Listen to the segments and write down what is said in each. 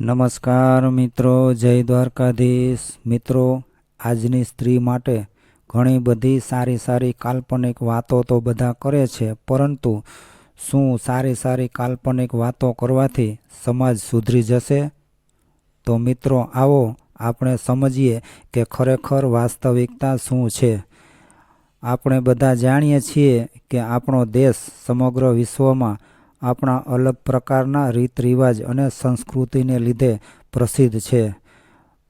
નમસ્કાર મિત્રો, જય દ્વારકાધીશ. મિત્રો, આજની સ્ત્રી માટે ઘણી બધી સારી સારી કાલ્પનિક વાતો તો બધા કરે છે, પરંતુ શું સારી સારી કાલ્પનિક વાતો કરવાથી સમાજ સુધરી જશે? તો મિત્રો, આવો આપણે સમજીએ કે ખરેખર વાસ્તવિકતા શું છે. આપણે બધા જાણીએ છીએ કે આપણો દેશ સમગ્ર વિશ્વમાં આપણા અલગ પ્રકારના રીત રિવાજ અને સંસ્કૃતિને લીધે પ્રસિદ્ધ છે.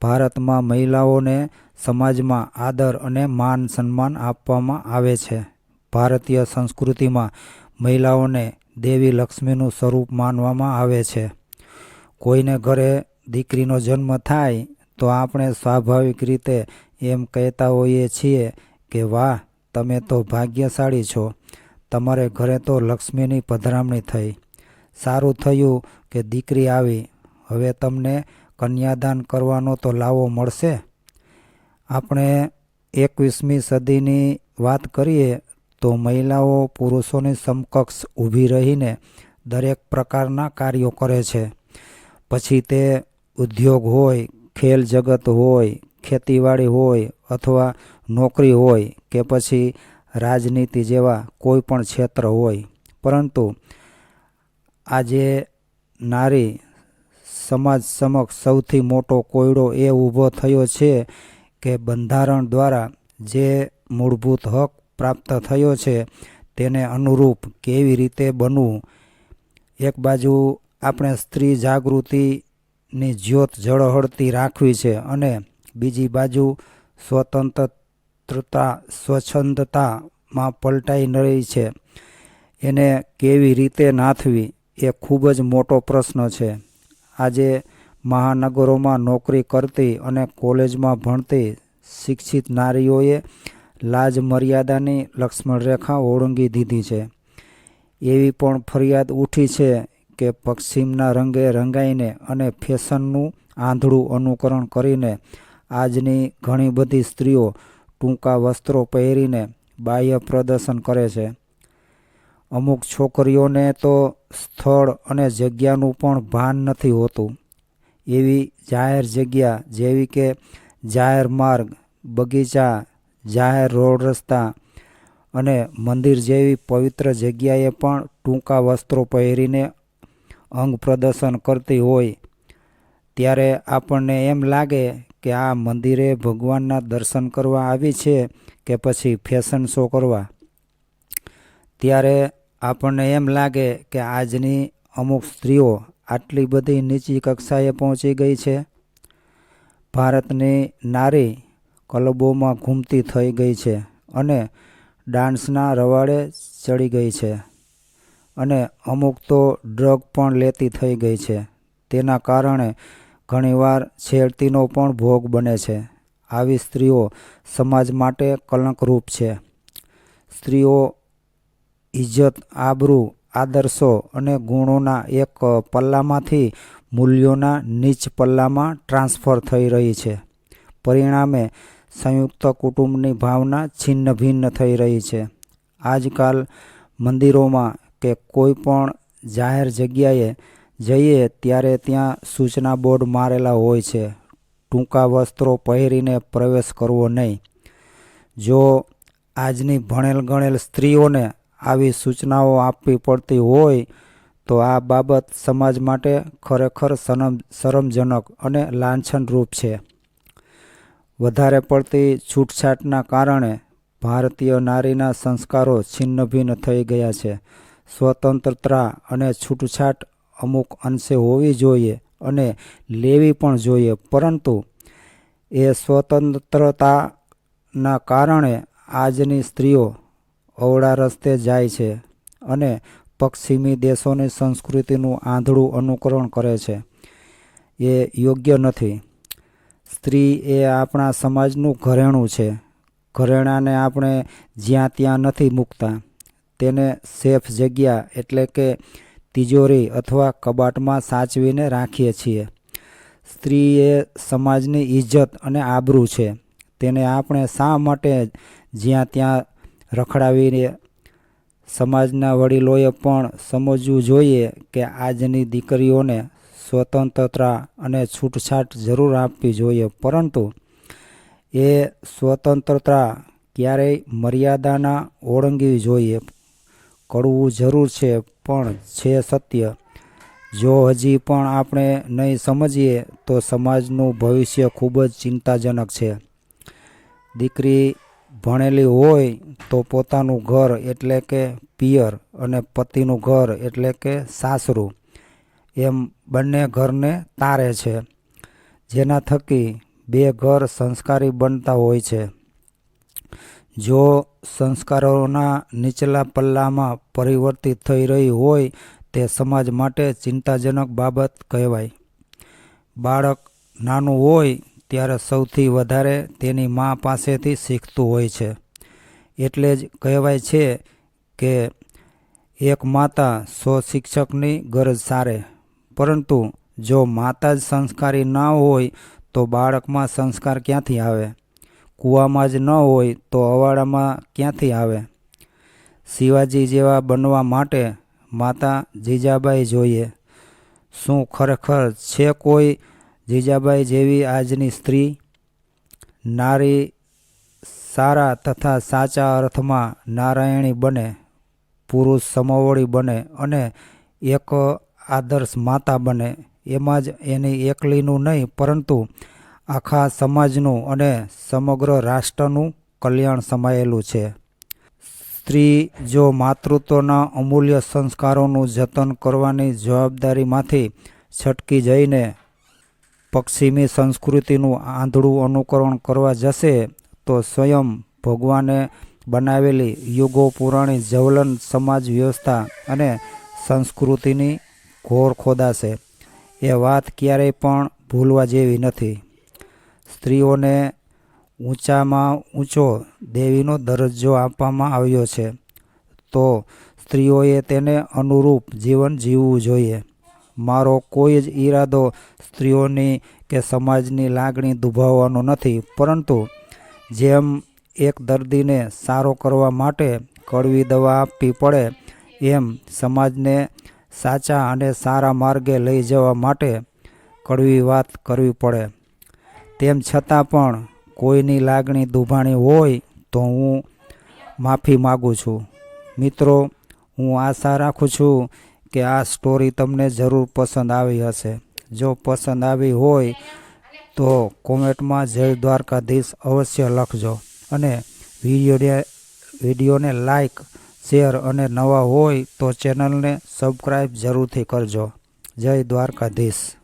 ભારતમાં મહિલાઓને સમાજમાં આદર અને માન સન્માન આપવામાં આવે છે. ભારતીય સંસ્કૃતિમાં મહિલાઓને દેવી લક્ષ્મીનું સ્વરૂપ માનવામાં આવે છે. કોઈને ઘરે દીકરીનો જન્મ થાય તો આપણે સ્વાભાવિક રીતે એમ કહેતા હોઈએ છીએ કે, વાહ, તમે તો ભાગ્યશાળી છો. તમારે ઘરે તો લક્ષ્મીની પધરામણી થઈ. સારું થયું કે દીકરી આવી. હવે તમને કન્યાદાન કરવાનો તો લાવો મળશે? આપણે એકવીસમી સદીની વાત કરીએ તો મહિલાઓ પુરુષોની સમકક્ષ ઊભી રહીને દરેક પ્રકારના કાર્યો કરે છે. પછી તે ઉદ્યોગ હોય, ખેલ જગત હોય, ખેતીવાડી હોય અથવા નોકરી હોય કે પછી રાજનીતિ જેવા કોઈ પણ ક્ષેત્ર હોય, પરંતુ આજે નારી સમાજ સમક્ષ સૌથી મોટો કોયડો એ ઊભો થયો છે કે બંધારણ દ્વારા જે મૂળભૂત હક પ્રાપ્ત થયો છે તેને અનુરૂપ કેવી રીતે બનવું? એક બાજુ આપણે સ્ત્રી જાગૃતિની જ્યોત ઝળહળતી રાખવી છે અને બીજી બાજુ સ્વતંત્રતા સ્વચ્છંદતામાં પલટાઈ રહી છે. એને કેવી રીતે નાથવી એ ખૂબ જ મોટો પ્રશ્ન છે. આજે મહાનગરોમાં નોકરી કરતી અને કોલેજમાં ભણતી શિક્ષિત નારીઓએ લાજ મર્યાદાની લક્ષ્મણ રેખા ઓળંગી દીધી છે. એવી પણ ફરિયાદ ઉઠી છે કે પશ્ચિમના રંગે રંગાઈને અને ફેશનનું આંધળું અનુકરણ કરીને આજની ઘણી બધી સ્ત્રીઓ ટૂંકા વસ્ત્રો પહેરીને બાહ્ય પ્રદર્શન કરે છે. અમુક છોકરીઓને તો સ્થળ અને જગ્યાનું પણ ભાન નથી હોતું. એવી જાહેર જગ્યા જેવી કે જાહેર માર્ગ, બગીચા, જાહેર રોડ રસ્તા અને મંદિર જેવી પવિત્ર જગ્યાએ પણ ટૂંકા વસ્ત્રો પહેરીને અંગ પ્રદર્શન કરતી હોય, ત્યારે આપણને એમ લાગે કે આ મંદિરે ભગવાનના દર્શન કરવા આવી છે કે પછી ફેશન શો કરવા? ત્યારે આપણને એમ લાગે કે આજની અમુક સ્ત્રીઓ આટલી બધી નીચી કક્ષાએ પહોંચી ગઈ છે. ભારતની નારી ક્લબોમાં ઘૂમતી થઈ ગઈ છે અને ડાન્સના રવાડે ચડી ગઈ છે અને અમુક તો ડ્રગ પણ લેતી થઈ ગઈ છે. તેના કારણે ઘણીવાર છેડતીનો પણ ભોગ બને છે. આવી સ્ત્રીઓ સમાજ માટે કલંકરૂપ છે. સ્ત્રીઓ ઇજ્જત આબરૂ, આદર્શો અને ગુણોના એક પલ્લામાંથી મૂલ્યોના નીચ પલ્લામાં ટ્રાન્સફર થઈ રહી છે. પરિણામે સંયુક્ત કુટુંબની ભાવના છિન્ન ભિન્ન થઈ રહી છે. આજકાલ મંદિરોમાં કે કોઈ પણ જાહેર જગ્યાએ જઈએ ત્યારે ત્યાં સૂચના બોર્ડ મારેલા હોય છે. ટૂંકા વસ્ત્રો પહેરીને પ્રવેશ કરવો નહીં. જો આજની ભણેલ ગણેલ સ્ત્રીઓને આવી સૂચનાઓ આપવી પડતી હોય, તો આ બાબત સમાજ માટે ખરેખર સનમ શરમજનક અને લાંછનરૂપ છે. વધારે પડતી છૂટછાટના કારણે ભારતીય નારીના સંસ્કારો છિન્નભિન્ન થઈ ગયા છે. સ્વતંત્રતા અને છૂટછાટ અમુક અંશે હોવી જોઈએ અને લેવી પણ જોઈએ. પરંતુ એ સ્વતંત્રતાના કારણે આજની સ્ત્રીઓ અવળા રસ્તે જાય છે અને પશ્ચિમી દેશોની સંસ્કૃતિનું આંધળું અનુકરણ કરે છે. એ યોગ્ય નથી. સ્ત્રી એ આપણા સમાજનું ઘરેણું છે. ઘરેણાને આપણે જ્યાં ત્યાં નથી મૂકતા. તેને સેફ જગ્યા એટલે કે તિજોરી અથવા કબાટમાં સાચવીને રાખીએ છીએ. સ્ત્રી એ સમાજની ઇજ્જત અને આબરૂ છે. તેને આપણે શા માટે જ્યાં ત્યાં રખડાવીને સમાજના વડીલોએ પણ સમજવું જોઈએ કે આજની દીકરીઓને સ્વતંત્રતા અને છૂટછાટ જરૂર આપવી જોઈએ. પરંતુ એ સ્વતંત્રતા ક્યારેય મર્યાદાના ઓળંગવી જોઈએ. કડવું જરૂર છે, પણ છે સત્ય. જો હજી પણ આપણે નહીં સમજીએ, તો સમાજનું ભવિષ્ય ખૂબ જ ચિંતાજનક છે. દીકરી ભણેલી હોય તો પોતાનું ઘર એટલે કે પિયર અને પતિનું ઘર એટલે કે સાસરું. એમ બંને ઘરને તારે છે. જેના થકી બે ઘર સંસ્કારી બનતા હોય છે. જો સંસ્કારોના નીચલા પલ્લામાં પરિવર્તિત થઈ રહી હોય તે સમાજ માટે ચિંતાજનક બાબત કહેવાય. બાળક નાનું હોય ત્યારે સૌથી વધારે તેની મા પાસેથી શીખતું હોય છે. એટલે જ કહેવાય છે કે એક માતા સો શિક્ષકની ગરજ સારે. પરંતુ જો માતા જ સંસ્કારી ના હોય તો બાળકમાં સંસ્કાર ક્યાંથી આવે? કૂવામાં જ ન હોય તો અવાડામાં ક્યાંથી આવે? શિવાજી જેવા બનવા માટે માતા જીજાબાઈ જોઈએ. શું ખરેખર છે કોઈ જીજાબાઈ જેવી આજની સ્ત્રી? નારી સારા તથા સાચા અર્થમાં નારાયણી બને, પુરુષ સમવળી બને અને એક આદર્શ માતા બને. એમાં જ એની એકલીનું નહીં, પરંતુ આખા સમાજનું અને સમગ્ર રાષ્ટ્રનું કલ્યાણ સમાયેલું છે. સ્ત્રી જો માતૃત્વના અમૂલ્ય સંસ્કારોનું જતન કરવાની જવાબદારીમાંથી છટકી જઈને પશ્ચિમી સંસ્કૃતિનું આંધળું અનુકરણ કરવા જશે, તો સ્વયં ભગવાને બનાવેલી યુગો પુરાણી જવલન સમાજ વ્યવસ્થા અને સંસ્કૃતિની ઘોર ખોદાશે એ વાત ક્યારેય પણ ભૂલવા જેવી નથી. સ્ત્રીઓને ઊંચામાં ઊંચો દેવીનો દરજ્જો આપવામાં આવ્યો છે, તો સ્ત્રીઓએ તેને અનુરૂપ જીવન જીવવું જોઈએ. મારો કોઈ જ ઈરાદો સ્ત્રીઓની કે સમાજની લાગણી દુભાવવાનો નથી, પરંતુ જેમ એક દર્દીને સારો કરવા માટે કડવી દવા આપવી પડે, એમ સમાજને સાચા અને સારા માર્ગે લઈ જવા માટે કડવી વાત કરવી પડે. તેમ છતાં પણ કોઈની લાગણી દુભાણી હોય તો હું માફી માગું છું. મિત્રો, હું આશા રાખું છું કે આ સ્ટોરી તમને જરૂર પસંદ આવી હશે. જો પસંદ આવી હોય તો કોમેન્ટમાં જય દ્વારકાધીશ અવશ્ય લખજો અને વિડીયોને વિડીયોને લાઈક, શેર અને નવા હોય તો ચેનલને સબસ્ક્રાઈબ જરૂરથી કરજો. જય દ્વારકાધીશ.